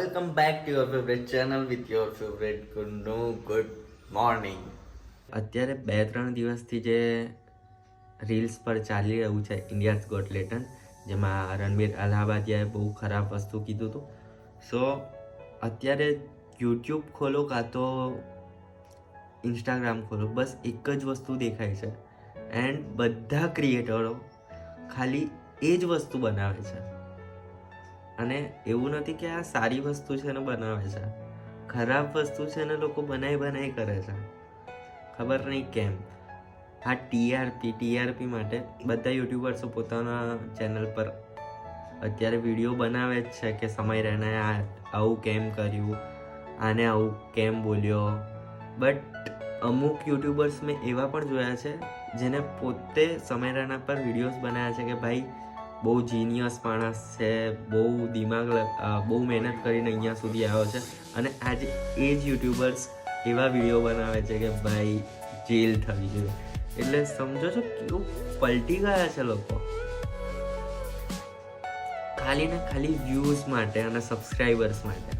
Welcome back to your favourite channel with your favourite Gunnu good morning અત્યારે બે ત્રણ દિવસથી જે રીલ્સ પર ચાલી રહ્યું છે ઇન્ડિયાઝ ગોટ લેટન્ટ જેમાં રણવીર અલ્હાબાદિયાએ બહુ ખરાબ વસ્તુ કીધું હતું. સો અત્યારે યુટ્યુબ ખોલો કાં તો ઇન્સ્ટાગ્રામ ખોલો, બસ એક જ વસ્તુ દેખાય છે. એન્ડ બધા ક્રિએટરો ખાલી એ જ વસ્તુ બનાવે છે. અને એવું નથી કે આ સારી વસ્તુ છે ને બનાવે છે. ખરાબ વસ્તુ છે ને લોકો બનાવી બનાવી કરે છે. ખબર નહીં કેમ. આ ટીઆરપી ટીઆરપી માટે બધા યુટ્યુબર્સો પોતાના ચેનલ પર અત્યારે વીડિયો બનાવે જ છે કે સમય રહેને આ આવું કેમ કર્યું, આને આવું કેમ બોલ્યો. બટ અમુક યુટ્યુબર્સ મેં એવા પણ જોયા છે જેને પોતે સમય રાણા પર વિડીયોઝ બનાવ્યા છે કે ભાઈ બહુ જીનિયસ માણસ છે, બહુ દિમાગ બહુ મહેનત કરીને અહીંયા સુધી આવ્યો છે. અને આજે એ જ યુટ્યુબર્સ એવા વીડિયો બનાવે છે કે ભાઈ, જેલ થવી જોઈએ. એટલે સમજો છો કેવું પલટી ગયા છે લોકો. ખાલી ને ખાલી વ્યૂઝ માટે અને સબસ્ક્રાઈબર્સ માટે.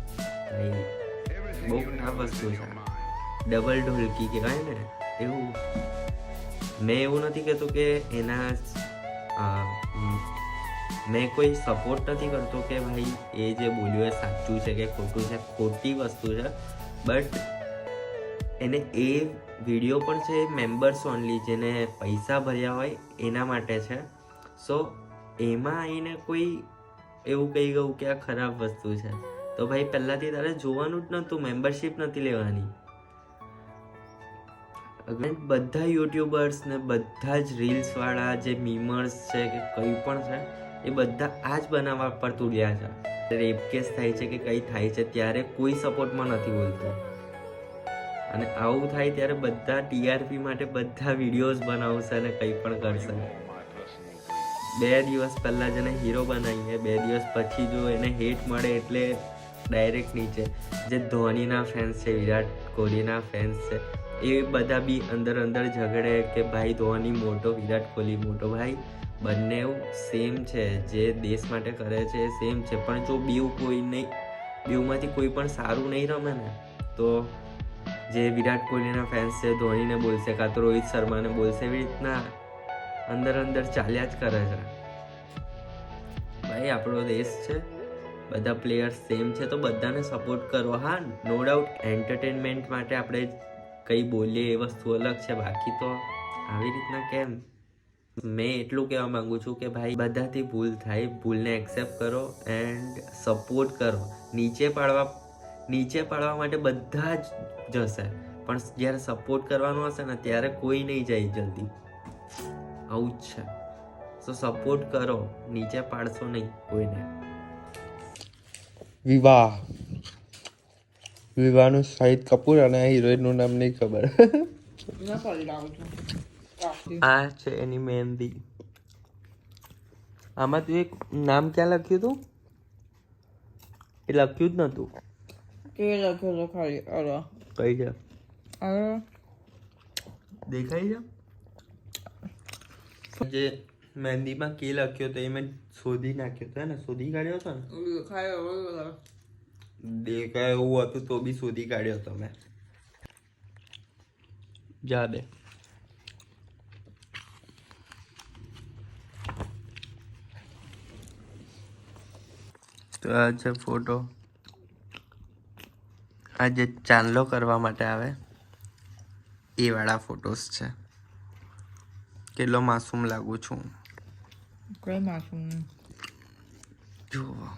બહુ ખરાબ વસ્તુ છે. ડબલ ઢોલકી કહેવાય ને, એવું. મેં એવું નથી કહેતો કે એના મેં કોઈ સપોર્ટ નથી કરતો કે ભાઈ એ જે બોલ્યું એ સાચું છે કે ખોટું છે, ખોટી વસ્તુ છે. બટ એને એ વીડિયો પણ છે મેમ્બર્સ ઓનલી જેને પૈસા ભર્યા હોય એના માટે છે. સો એમાં આવીને કોઈ એવું કહી ગયું કે આ ખરાબ વસ્તુ છે. તો ભાઈ પહેલાંથી તારે જોવાનું જ નહોતું મેમ્બરશિપ નથી લેવાની. બધા યુટ્યુબર્સ ને બધા જ રીલ્સ વાળા, જે મીમર્સ છે કે કંઈ પણ છે એ બધા આ જ બનાવવા પર તુડ્યા છે. રેપ કેસ થાય છે કે કંઈ થાય છે ત્યારે કોઈ સપોર્ટમાં નથી બોલતું. અને આવું થાય ત્યારે બધા ટીઆરપી માટે બધા વિડીયોઝ બનાવશે અને કંઈ પણ કરશે. બે દિવસ પહેલાં જેને હીરો બનાવીએ, બે દિવસ પછી જો એને હેટ મળે એટલે ડાયરેક્ટ નીચે. જે ધોનીના ફેન્સ છે, વિરાટ કોહલીના ફેન્સ છે, એ બધા બી અંદર અંદર ઝઘડે કે ભાઈ ધોની મોટો, વિરાટ કોહલી મોટો. ભાઈ બંને સેમ છે, જે દેશ માટે કરે છે સેમ છે. પણ જો બીવ કોઈ નહીં, બીવમાંથી કોઈ પણ સારું નહીં રમે ને, તો જે વિરાટ કોહલીના ફેન્સ છે, ધોનીને બોલશે કાં તો રોહિત શર્માને બોલશે, એવી રીતના અંદર અંદર ચાલ્યા જ કરે છે. ભાઈ, આપણો દેશ છે, બધા પ્લેયર્સ સેમ છે, તો બધાને સપોર્ટ કરો. હા નો ડાઉટ એન્ટરટેનમેન્ટ માટે આપણે કંઈ બોલીએ એ વસ્તુ અલગ છે. બાકી તો આવી રીતના કેમ? મેં એટલું કહેવા માંગુ છું કે ભાઈ બધાથી ભૂલ થાય ભૂલને એક્સેપ્ટ કરો એન્ડ સપોર્ટ કરો. નીચે પાડવા નીચે પાડવા માટે બધા જ જશે. પણ જ્યારે સપોર્ટ કરવાનો હશે ને ત્યારે કોઈ નહીં જાય જલ્દી. આવું જ છે. સો સપોર્ટ કરો. નીચે પાડશો નહીં કોઈને. વિવાહ. વિવાહનું શાહિદ કપૂર અને હિરોઈનનું નામ નહીં ખબર. આ છે એની મહેંદી. આમાં તું એક નામ ક્યાં લખ્યું હતું એ લખ્યું જ નતું. કે લખ્યો તો ખાલી અરે. કઈ છે? અરે. દેખાય છે? જે મહેંદીમાં કે લખ્યો તો એ મેં શોધી નાખ્યો હતો ને? શોધી કાઢ્યો હતો ને? દેખાય. દેખાય એવું હતું તો બી શોધી કાઢ્યો હતો મેં. જા દે. તો આ છે ફોટો આ જે ચાંદલો કરવા માટે આવે એ વાળા ફોટોસ છે. કેટલો માસૂમ લાગુ છું. કઈ માસુમ જુઓ.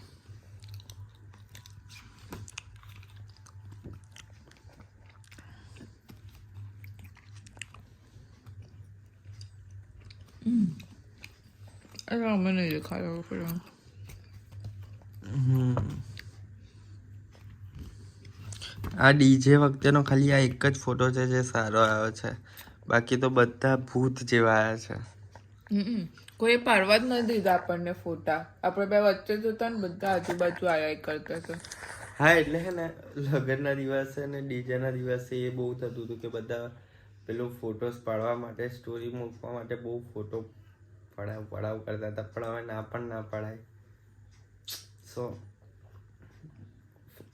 નહીં દેખાય હવે ફિલ્મ. આ ડીજે વખતેનો ખાલી આ એક જ ફોટો છે જે સારો આવ્યો છે. બાકી તો બધા ભૂત જેવા આવ્યા છે. કોઈ પાડવા જ નથી દીધા આપણને ફોટા. આપણે બે વચ્ચે જોતા ને બધા આજુબાજુ આયા કરતા છે હા એટલે હે ને લગ્નના દિવસે ને ડીજેના દિવસે એ બહુ થતું હતું કે બધા પેલું ફોટોસ પાડવા માટે સ્ટોરી મૂકવા માટે બહુ ફોટો પડાવ પડાવ કરતા હતા. પણ હવે ના પણ ના પડાય. સો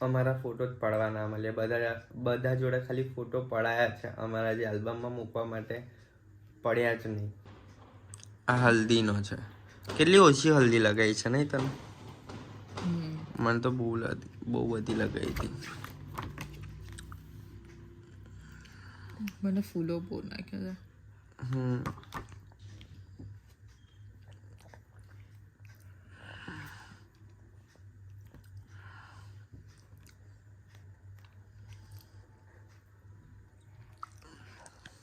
અમારા ફોટો જ પડવા ના મળે બધા બધા જોડે ખાલી ફોટો પડાયા છે. અમારા જે આલ્બમમાં મૂકવા માટે પડ્યા જ નહીં. આ હલ્દીનો છે. કેટલી ઓછી હલ્દી લગાવી છે નહીં તને? મને તો બહુ બહુ બધી લગાવી હતી. મને ફૂલો બહુ નાખ્યા છે હમ.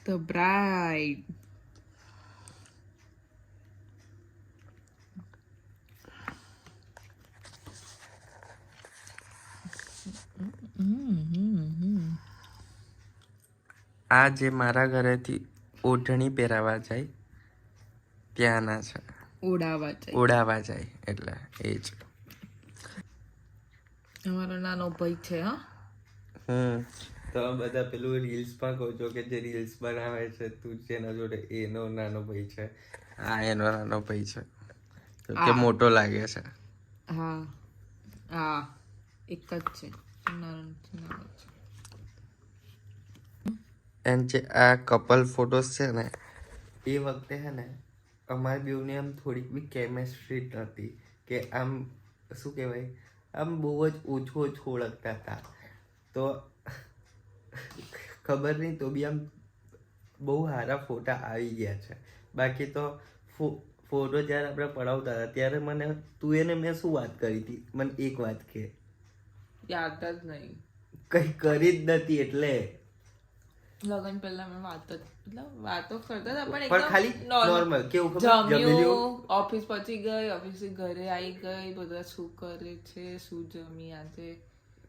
The bride. આ જે મારા ઘરેથી ઓઢણી પહેરાવા જાય ત્યાંના છે. ઉડાવા જાય. ઓઢાવા જાય એટલે એ જ. અમારો નાનો ભાઈ છે હા? હમ. તો બધા પેલું રીલ્સ પણ કહો છો કે જે રીલ્સ બનાવે છે તું જેના જોડે એનો નાનો ભાઈ છે? હા એનો નાનો ભાઈ છે. કે મોટો લાગે છે. હા. હા. એક જ છે. છે. એન્ડ જે આ કપલ ફોટોસ છે ને એ વખતે હે ને અમારી બેઉની આમ થોડીક બી કેમેસ્ટ્રી નથી કે આમ શું કહેવાય? આમ બહુ જ ઓછું ઓછું ઓળખતા હતા. તો ખબર નહીં તો બી આમ બહુ સારા ફોટા આવી ગયા છે. બાકી તો ફોટો જ્યારે આપણે પડાવતા હતા ત્યારે મને તું એને મેં શું વાત કરી હતી? મને એક વાત કે. યાદ જ નહીં. કંઈ કરી જ નથી એટલે. લગન પહેલા મેં વાત મતલબ વાતો કરતા હતા પણ એકદમ ખાલી નોર્મલ કેવું ખબર? જમી જમ્યું ઓફિસ પછી ગઈ ઓફિસથી ઘરે આવી ગઈ બધા શું કરે છે શું જમી આજે?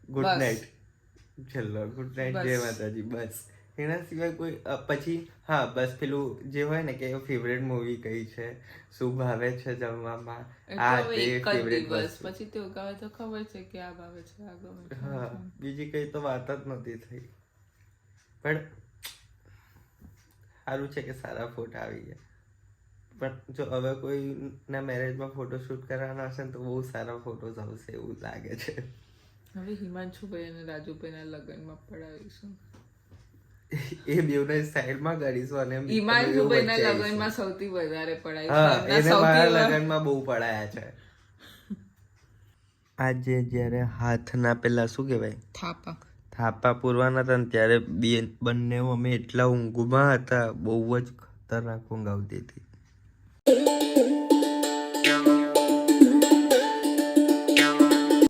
ગુડ બસ. છેલ્લો ગુડ નાઇટ જય માતાજી બસ. એના સિવાય કોઈ પછી હા બસ પેલું જે હોય ને કે ફેવરેટ મૂવી કઈ છે? શું ભાવે છે જમવામાં? આ તે ફેવરેટ બસ પછી તે ઉગાવે તો ખબર છે કે આ ભાવે છે આ ગમે હા બીજી કઈ તો વાત જ નથી થઈ. પણ સારું છે કે સારા ફોટા આવી ગયા. પણ જો હવે કોઈના મેરેજમાં ફોટોશૂટ કરવાના હશે ને તો બહુ સારા ફોટોઝ આવશે એવું લાગે છે. હવે હિમાંશુભાઈ અને રાજુભાઈના લગ્નમાં પડાવીશું. એ બેવને સાઈડમાં કરીશું અને હિમાંશુભાઈના લગ્નમાં સૌથી વધારે હા એને મારા લગ્નમાં બહુ પડાયા છે. આજે જ્યારે હાથના પેલા શું કહેવાય? થાપા. થાપા પૂરવાના હતા ને ત્યારે બે બંને અમે એટલા ઊંઘમાં હતા બહુ જ ખતરનાક ઊંઘ આવતી હતી.